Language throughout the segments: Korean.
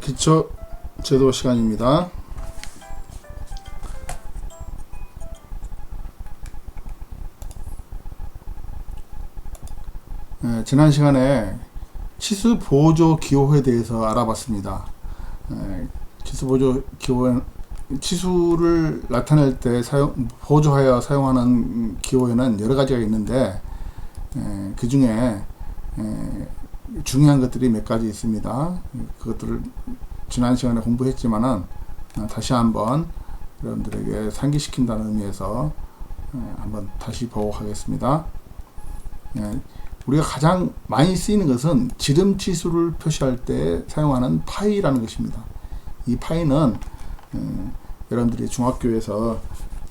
기초 제도 시간입니다. 예, 지난 시간에 치수 보조 기호에 대해서 알아봤습니다. 예, 치수 보조 기호 치수를 나타낼 때 사용 보조하여 사용하는 기호에는 여러 가지가 있는데 예, 그 중에 예, 중요한 것들이 몇 가지 있습니다. 그것들을 지난 시간에 공부했지만은 어, 다시 한번 여러분들에게 상기시킨다는 의미에서 어, 한번 다시 보고 하겠습니다. 예, 우리가 가장 많이 쓰이는 것은 지름 치수를 표시할 때 사용하는 파이라는 것입니다. 이 파이는 어, 여러분들이 중학교에서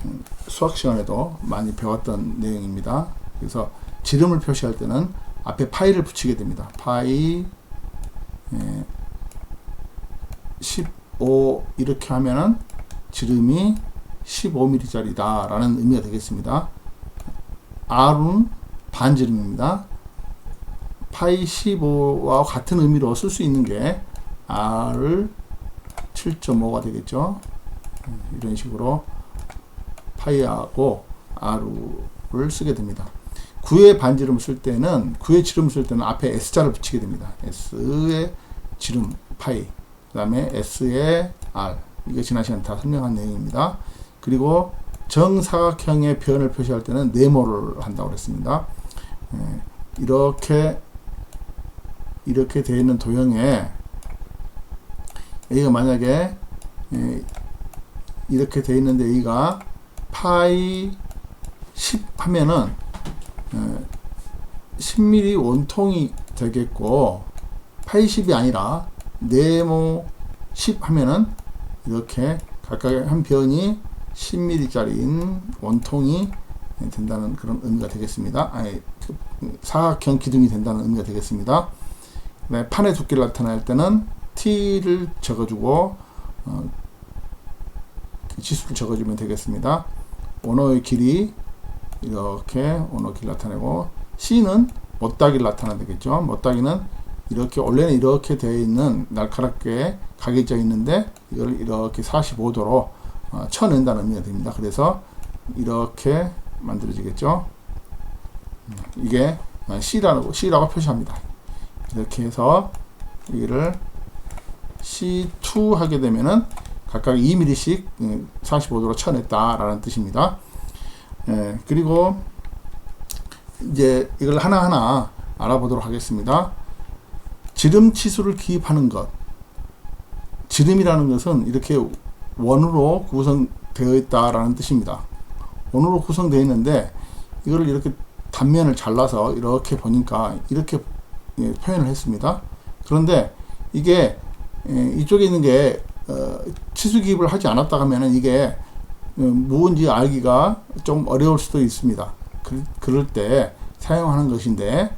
어, 수학 시간에도 많이 배웠던 내용입니다. 그래서 지름을 표시할 때는 앞에 파이를 붙이게 됩니다. 파이 예, 15 이렇게 하면은 지름이 15mm짜리다 라는 의미가 되겠습니다. R은 반지름입니다. 파이 15와 같은 의미로 쓸 수 있는 게 R을 7.5가 되겠죠. 이런 식으로 파이하고 R을 쓰게 됩니다. 9의 반지름 쓸 때는 9의 지름 쓸 때는 앞에 S자를 붙이게 됩니다. S의 지름 파이 그 다음에 S의 R 이거 지난 시간에 다 설명한 내용입니다. 그리고 정사각형의 표현을 표시할 때는 네모를 한다고 그랬습니다. 예, 이렇게 이렇게 되어 있는 도형에 A가 만약에 예, 이렇게 되어 있는데 A가 파이 10 하면은 10mm 원통이 되겠고 80이 아니라 네모 10 하면은 이렇게 각각의 한 변이 10mm짜리인 원통이 된다는 그런 의미가 되겠습니다. 아니, 사각형 기둥이 된다는 의미가 되겠습니다. 네, 판의 두께를 나타낼 때는 t를 적어주고 어, 지수를 적어주면 되겠습니다. 원호의 길이 이렇게 언어기를 나타내고 C는 못다기를 나타내되겠죠. 못다기는 이렇게 원래는 이렇게 되어 있는 날카롭게 각이져 있는데 이걸 이렇게 45도로 어, 쳐낸다는 의미가 됩니다. 그래서 이렇게 만들어지겠죠. 음, 이게 C라고 C라고 표시합니다. 이렇게 해서 여기를 C2 하게 되면은 각각 2mm씩 45도로 음, 쳐냈다라는 뜻입니다. 예, 그리고 이제 이걸 하나하나 알아보도록 하겠습니다. 지름 치수를 기입하는 것. 지름이라는 것은 이렇게 원으로 구성되어 있다라는 뜻입니다. 원으로 구성되어 있는데 이거를 이렇게 단면을 잘라서 이렇게 보니까 이렇게 예, 표현을 했습니다. 그런데 이게 예, 이쪽에 있는 게 어, 치수 기입을 하지 않았다 하면은 이게 무언지 알기가 좀 어려울 수도 있습니다. 그, 그럴 때 사용하는 것인데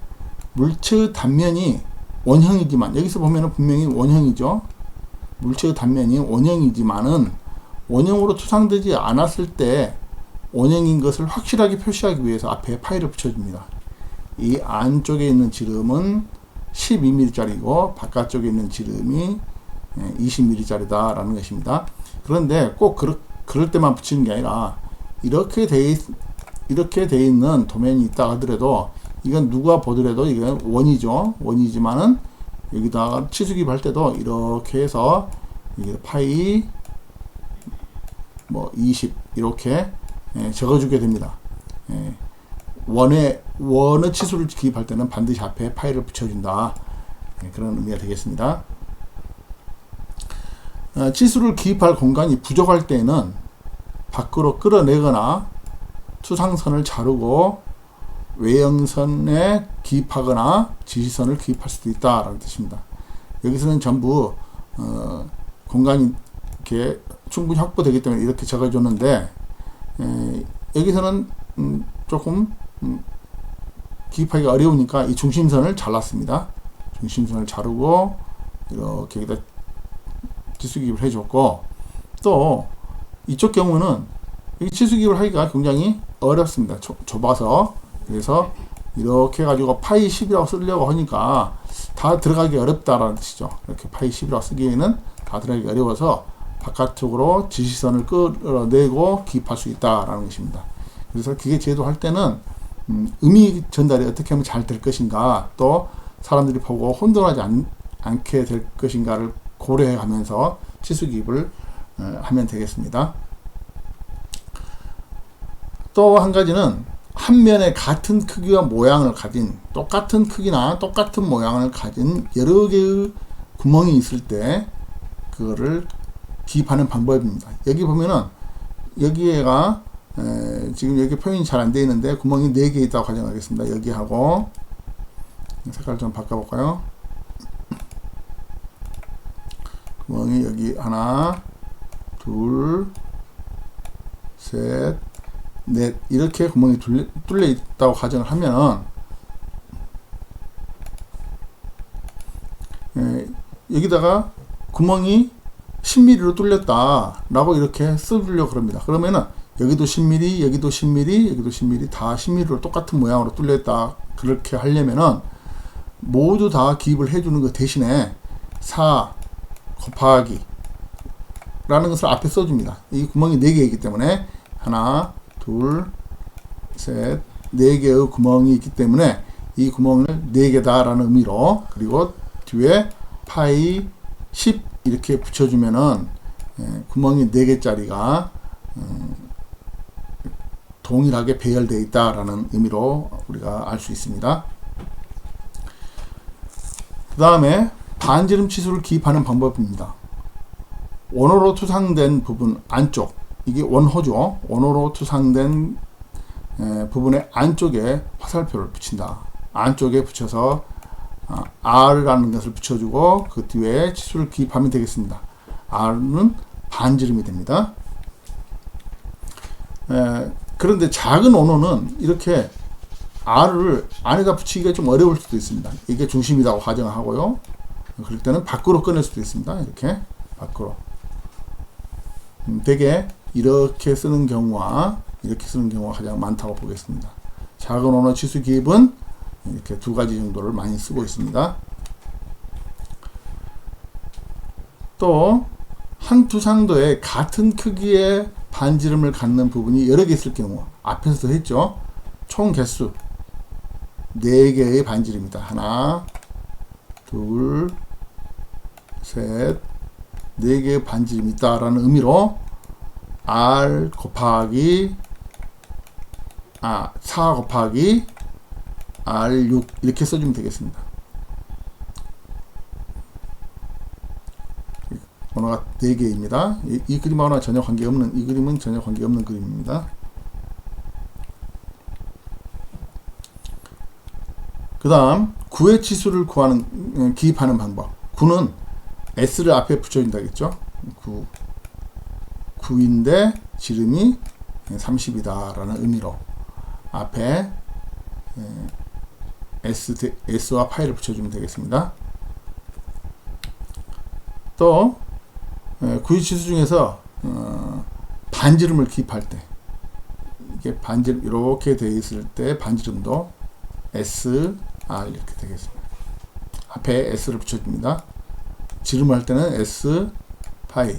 물체의 단면이 원형이지만 여기서 보면 분명히 원형이죠. 물체의 단면이 원형이지만은 원형으로 추상되지 않았을 때 원형인 것을 확실하게 표시하기 위해서 앞에 파일을 붙여줍니다. 이 안쪽에 있는 지름은 12mm짜리고 바깥쪽에 있는 지름이 20mm짜리다라는 것입니다. 그런데 꼭 그렇, 그럴 때만 붙이는 게 아니라 이렇게 돼 있, 이렇게 돼 있는 도면이 있다 하더라도 이건 누가 보더라도 이건 원이죠. 원이지만은 여기다가 치수기 할 때도 이렇게 해서 이게 파이 뭐 20 이렇게 예, 적어주게 됩니다. 예, 원의 원의 치수를 기입할 때는 반드시 앞에 파일을 붙여준다. 예, 그런 의미가 되겠습니다. 어, 치수를 기입할 공간이 부족할 때는 밖으로 끌어내거나 투상선을 자르고 외형선에 기입하거나 지시선을 기입할 수도 있다라는 뜻입니다. 여기서는 전부 어, 공간이 이렇게 충분히 확보되기 때문에 이렇게 적어줬는데 에, 여기서는 음, 조금 음, 기입하기가 어려우니까 이 중심선을 잘랐습니다. 중심선을 자르고 이렇게 여기다 지수기입을 해줬고 또 이쪽 경우는 이 치수기입을 하기가 굉장히 어렵습니다. 좁, 좁아서 그래서 이렇게 해가지고 파이 10이라고 쓰려고 하니까 다 들어가기 어렵다라는 뜻이죠. 이렇게 파이 10이라고 쓰기에는 다 들어가기 어려워서 바깥쪽으로 지시선을 끌어내고 기입할 수 있다라는 것입니다. 그래서 기계 제도할 때는 음, 의미 전달이 어떻게 하면 잘 될 것인가 또 사람들이 보고 혼돈하지 않, 않게 될 것인가를 고려해 가면서 치수 기입을 어, 하면 되겠습니다. 또 한 가지는 한 면에 같은 크기와 모양을 가진 똑같은 크기나 똑같은 모양을 가진 여러 개의 구멍이 있을 때 그거를 기입하는 방법입니다. 여기 보면은 여기에가 에, 지금 여기 표현이 잘 안 되어 있는데 구멍이 4개 있다고 가정하겠습니다. 여기하고 색깔 좀 바꿔볼까요? 구멍이 여기 하나 둘 셋, 넷 이렇게 구멍이 뚫려, 있다고 가정을 하면 에, 여기다가 구멍이 10mm로 뚫렸다 라고 이렇게 써주려고 그럽니다. 그러면은 여기도 10mm, 여기도 10mm, 여기도 10mm 다 10mm로 똑같은 모양으로 뚫렸다 그렇게 하려면은 모두 다 기입을 해주는 것 대신에 4 곱하기 라는 것을 앞에 써줍니다. 이 구멍이 4개이기 때문에 하나, 둘, 셋, 4개의 구멍이 있기 때문에 이 구멍을 4개다 라는 의미로 그리고 뒤에 파이 10 이렇게 붙여주면은 예, 구멍이 4개짜리가 음, 동일하게 배열되어 있다라는 의미로 우리가 알 수 있습니다. 그 다음에 반지름 치수를 기입하는 방법입니다. 원호로 투상된 부분 안쪽 이게 원호죠. 원호로 투상된 에, 부분의 안쪽에 화살표를 붙인다. 안쪽에 붙여서 아, R라는 것을 붙여주고 그 뒤에 치수를 기입하면 되겠습니다. R은 반지름이 됩니다. 에, 그런데 작은 원호는 이렇게 R을 안에다 붙이기가 좀 어려울 수도 있습니다. 이게 중심이라고 가정하고요. 그럴 때는 밖으로 꺼낼 수도 있습니다. 이렇게 밖으로. 음, 대개 이렇게 쓰는 경우와 이렇게 쓰는 경우가 가장 많다고 보겠습니다. 작은 원호 치수 기입은 이렇게 두 가지 정도를 많이 쓰고 있습니다. 또한 투상도에 같은 크기의 반지름을 갖는 부분이 여러 개 있을 경우 앞에서도 했죠. 총 개수 4개의 반지름이다. 하나 둘 셋, 4개의 반지름이 있다라는 의미로 R 곱하기 아, 4 곱하기 R6 이렇게 써주면 되겠습니다. 번호가 4개입니다. 이, 이 그림하고는 전혀 관계없는 이 그림은 전혀 관계없는 그림입니다. 그 다음 9의 치수를 구하는 음, 기입하는 방법 9는 S를 앞에 붙여준다겠죠 9 9인데 지름이 30이다 라는 의미로 앞에 S, S와 파이를 붙여주면 되겠습니다 또 구위치수 중에서 어, 반지름을 기입할 때 이게 반지름 이렇게 되어 있을 때 반지름도 S, R 이렇게 되겠습니다. 앞에 S를 붙여줍니다. 지름을 할 때는 S, 파이,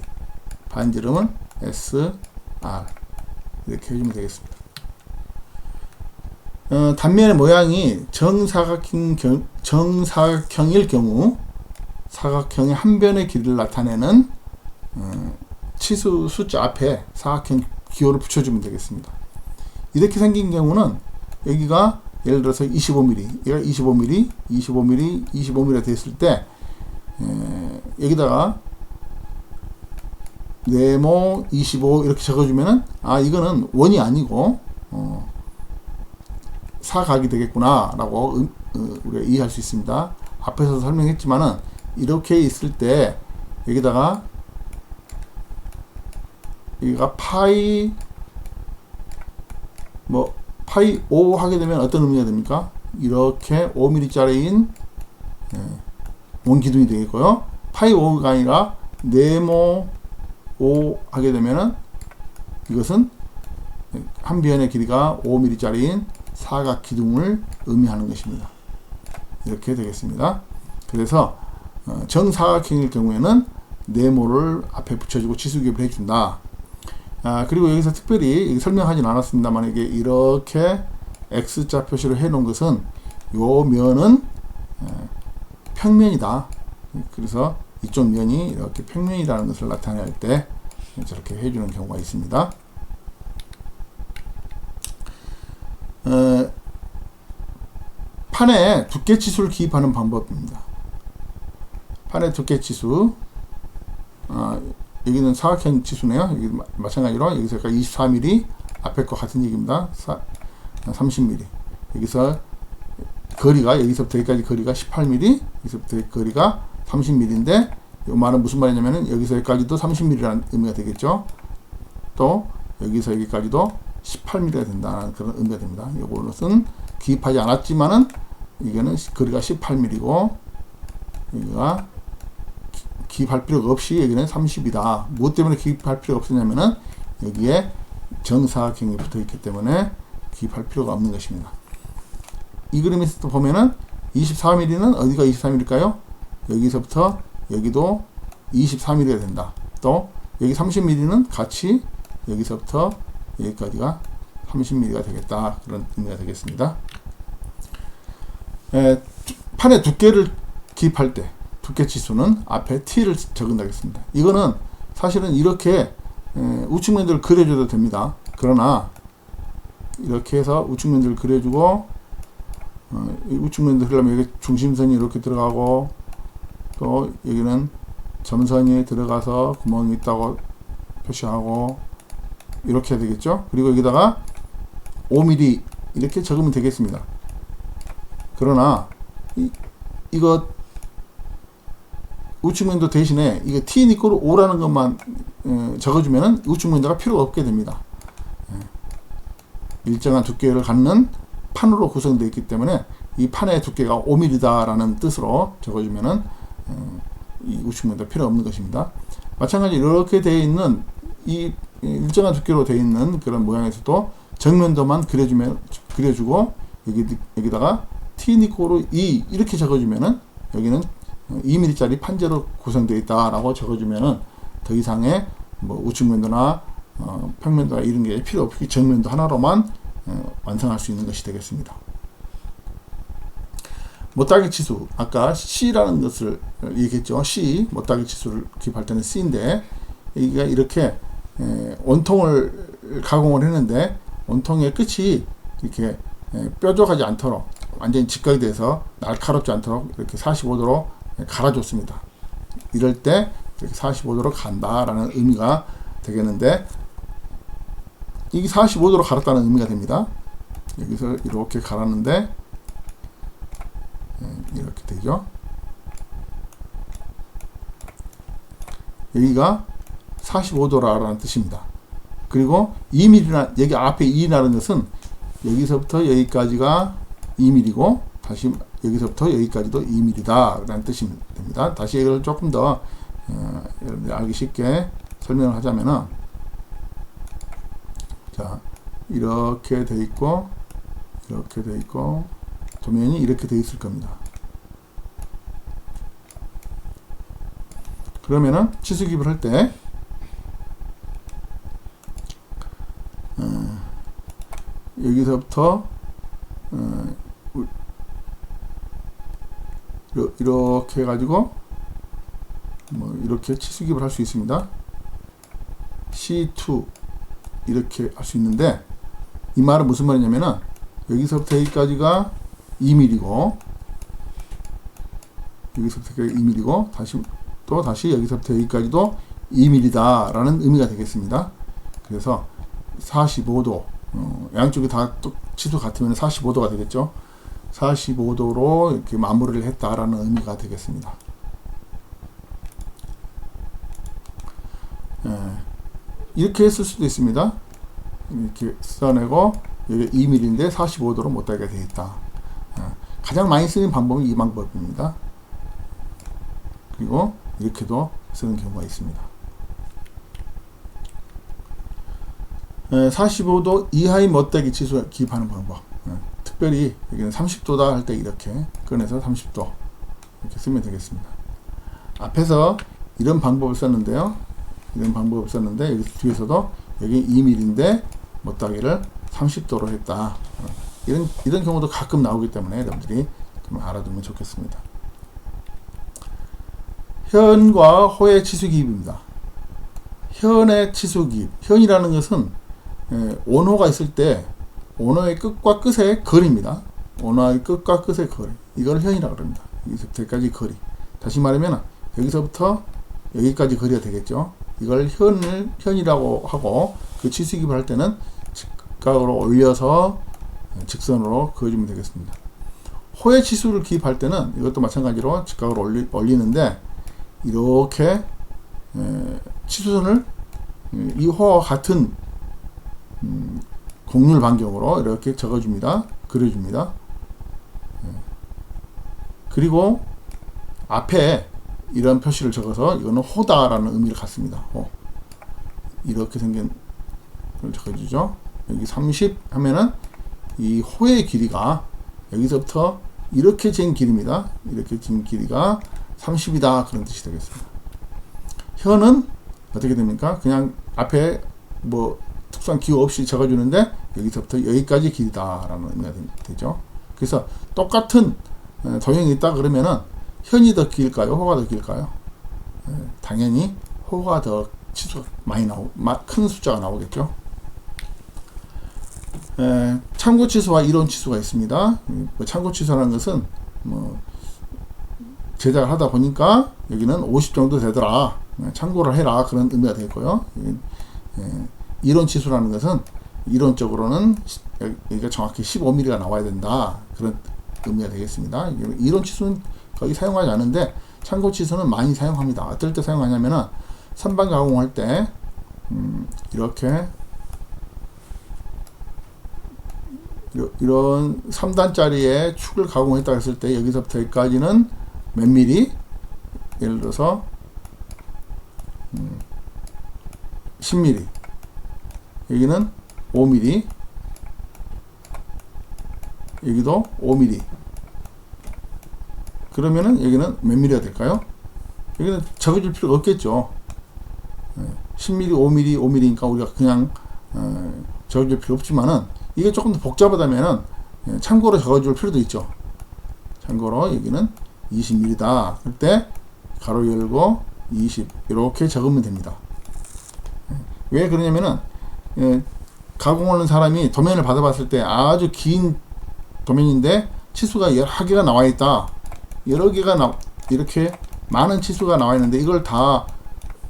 반지름은 S, R 이렇게 해주면 되겠습니다. 어, 단면의 모양이 정사각형, 정사각형일 경우 사각형의 한 변의 길이를 나타내는 어, 치수 숫자 앞에 사각형 기호를 붙여주면 되겠습니다. 이렇게 생긴 경우는 여기가 예를 들어서 25mm, 얘가 25mm, 25mm, 25mm 됐을 때 에, 여기다가 네모 25 이렇게 적어주면은 아 이거는 원이 아니고 어, 사각이 되겠구나 라고 음, 어, 우리가 이해할 수 있습니다. 앞에서 설명했지만은 이렇게 있을 때 여기다가 여기가 파이 뭐 파이 5 하게 되면 어떤 의미가 됩니까? 이렇게 5mm짜리인 예, 원기둥이 되겠고요. 파이 5가 아니라 네모 5 하게 되면은 이것은 한 변의 길이가 5mm짜리인 사각 기둥을 의미하는 것입니다. 이렇게 되겠습니다. 그래서 어, 정사각형일 경우에는 네모를 앞에 붙여주고 치수기업을 해준다. 아, 그리고 여기서 특별히 설명하진 않았습니다만 이게 이렇게 X자 표시를 해놓은 것은 요 면은 에, 평면이다. 그래서 이쪽 면이 이렇게 평면이라는 것을 나타낼 때 저렇게 해주는 경우가 있습니다. 어, 판에 두께 치수를 기입하는 방법입니다. 판의 두께 치수 어, 여기는 사각형 치수네요. 여기 마, 마찬가지로 여기서 24mm 앞에 거 같은 얘기입니다. 사, 30mm 여기서 거리가 여기서부터 여기까지 거리가 18mm 여기서부터 거리가 30mm인데 이 말은 무슨 말이냐면은 여기서 여기까지도 30mm라는 의미가 되겠죠. 또 여기서 여기까지도 18mm가 된다는 그런 의미가 됩니다. 이것은 기입하지 않았지만은 이거는 거리가 18mm고 여기가 기입할 필요가 없이 여기는 30이다. 무엇 때문에 기입할 필요가 없었냐면은 여기에 정사각형이 붙어 있기 때문에 기입할 필요가 없는 것입니다. 이 그림에서 또 보면은 24mm는 어디가 24mm일까요? 여기서부터 여기도 24mm가 된다. 또 여기 30mm는 같이 여기서부터 여기까지가 30mm가 되겠다. 그런 의미가 되겠습니다. 에, 판의 두께를 기입할 때 두께 치수는 앞에 t를 적은다겠습니다. 이거는 사실은 이렇게 에, 우측면들을 그려줘도 됩니다. 그러나 이렇게 해서 우측면들을 그려주고 어, 우측면들 그려면 여기 중심선이 이렇게 들어가고 또 여기는 점선이 들어가서 구멍이 있다고 표시하고 이렇게 되겠죠. 그리고 여기다가 5mm 이렇게 적으면 되겠습니다. 그러나 이, 이거 우측면도 대신에 이거 t 니꼬로 5라는 것만 어, 적어주면은 우측면도가 필요가 없게 됩니다. 예. 일정한 두께를 갖는 판으로 구성되어 있기 때문에 이 판의 두께가 5mm다라는 뜻으로 적어주면은 어, 이 우측면도 필요 없는 것입니다. 마찬가지 이렇게 되어 있는 이 일정한 두께로 되어 있는 그런 모양에서도 정면도만 그려주면 그려주고 여기 여기다가 t 니코로 2 이렇게 적어주면은 여기는 2mm짜리 판재로 구성되어 있다라고 적어주면은 더 이상의 뭐 우측면도나 어, 평면도나 이런 게 필요 없이 정면도 하나로만 어, 완성할 수 있는 것이 되겠습니다. 못따기 치수 아까 C라는 것을 얘기했죠. C 못따기 치수를 기입할 때는 C인데 여기가 이렇게 에, 원통을 가공을 했는데 원통의 끝이 이렇게 에, 뾰족하지 않도록 완전히 직각이 돼서 날카롭지 않도록 이렇게 45도로 갈아줬습니다. 이럴 때 이렇게 45도로 간다라는 의미가 되겠는데 이게 45도로 갈았다는 의미가 됩니다. 여기서 이렇게 갈았는데 이렇게 되죠. 여기가 45도라는 뜻입니다. 그리고 2mm나 여기 앞에 2라는 것은 여기서부터 여기까지가 2mm고 다시 여기서부터 여기까지도 2mm다 라는 뜻이 됩니다. 다시 이걸 조금 더 어, 여러분들 알기 쉽게 설명을 하자면은 자 이렇게 돼 있고 이렇게 돼 있고 도면이 이렇게 돼 있을 겁니다. 그러면은 치수 기입을 할때 어, 여기서부터 어, 이렇게 해가지고 뭐 이렇게 치수 기입을 할 수 있습니다. C2 이렇게 할 수 있는데 이 말은 무슨 말이냐면은 여기서부터 여기까지가 2mm고 여기서부터 여기까지 2mm고 다시 또 다시 여기서부터 여기까지도 2mm다 라는 의미가 되겠습니다. 그래서 45도 어, 양쪽이 다 치수 같으면 45도가 되겠죠. 45도로 이렇게 마무리를 했다라는 의미가 되겠습니다. 예, 이렇게 했을 수도 있습니다. 이렇게 써내고 여기 2mm인데 45도로 못하게 되어 있다. 예, 가장 많이 쓰는 방법은 이 방법입니다. 그리고 이렇게도 쓰는 경우가 있습니다. 45도 이하의 멋대기 치수 기입하는 방법. 특별히 여기는 30도다 할 때 이렇게 꺼내서 30도 이렇게 쓰면 되겠습니다. 앞에서 이런 방법을 썼는데요. 이런 방법을 썼는데 여기 뒤에서도 여기 2mm인데 못따기를 30도로 했다. 어, 이런 이런 경우도 가끔 나오기 때문에 여러분들이 좀 알아두면 좋겠습니다. 현과 호의 치수기입입니다. 현의 치수기입. 현이라는 것은 예, 온호가 있을 때 온호의 끝과 끝의 거리입니다. 온호의 끝과 끝의 거리. 이걸 현이라고 합니다. 여기서부터 여기까지 거리. 다시 말하면 여기서부터 여기까지 거리가 되겠죠. 이걸 현을 현이라고 하고 그 치수기입을 할 때는 직각으로 올려서 직선으로 그어주면 되겠습니다. 호의 치수를 기입할 때는 이것도 마찬가지로 직각으로 올리, 올리는데 이렇게 에, 치수선을 음, 이 호와 같은 음, 곡률 반경으로 이렇게 적어줍니다. 그려줍니다. 예. 그리고 앞에 이런 표시를 적어서 이거는 호다라는 의미를 갖습니다. 호. 이렇게 생긴 걸 적어주죠. 여기 30 하면은 이 호의 길이가 여기서부터 이렇게 잰 길입니다. 이렇게 진 길이가 30이다 그런 뜻이 되겠습니다. 현은 어떻게 됩니까? 그냥 앞에 뭐 특수한 기호 없이 적어주는데 여기서부터 여기까지 길다라는 의미가 되죠. 그래서 똑같은 어, 도형이 있다 그러면은 현이 더 길까요? 호가 더 길까요? 예, 당연히 호가 더 치수가 많이 나오, 큰 숫자가 나오겠죠. 에, 참고 치수와 이론 치수가 있습니다. 뭐 참고 치수라는 것은 뭐 제작을 하다 보니까 여기는 50 정도 되더라. 참고를 해라 그런 의미가 되고요. 에, 이론 치수라는 것은 이론적으로는 여기가 정확히 15mm가 나와야 된다 그런 의미가 되겠습니다. 이론 치수는 거의 사용하지 않는데 참고 치수는 많이 사용합니다. 어떨 때 사용하냐면은 선반 가공할 때 음, 이렇게 이런 3단짜리의 축을 가공했다 했을 때 여기서부터 여기까지는 몇 미리? 예를 들어서 음, 10mm 여기는 5mm 여기도 5mm 그러면은 여기는 몇 mm가 될까요? 여기는 적어줄 필요가 없겠죠. 10mm, 5mm, 5mm니까 우리가 그냥 어, 적어줄 필요 없지만은 이게 조금 더 복잡하다면은 예, 참고로 적어줄 필요도 있죠. 참고로 여기는 20mm다. 그때 가로 열고 20 이렇게 적으면 됩니다. 예, 왜 그러냐면은 예, 가공하는 사람이 도면을 받아봤을 때 아주 긴 도면인데 치수가 여러 개가 나와 있다. 여러 개가 나 이렇게 많은 치수가 나와 있는데 이걸 다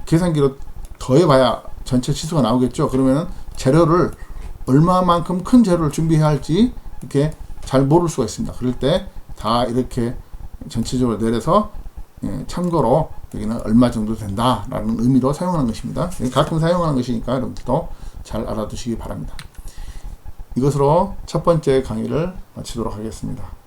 계산기로 더해봐야 전체 치수가 나오겠죠. 그러면은 재료를 얼마만큼 큰 재료를 준비해야 할지 이렇게 잘 모를 수가 있습니다. 그럴 때 다 이렇게 전체적으로 내려서 예, 참고로 여기는 얼마 정도 된다라는 의미로 사용하는 것입니다. 가끔 사용하는 것이니까 여러분들도 잘 알아두시기 바랍니다. 이것으로 첫 번째 강의를 마치도록 하겠습니다.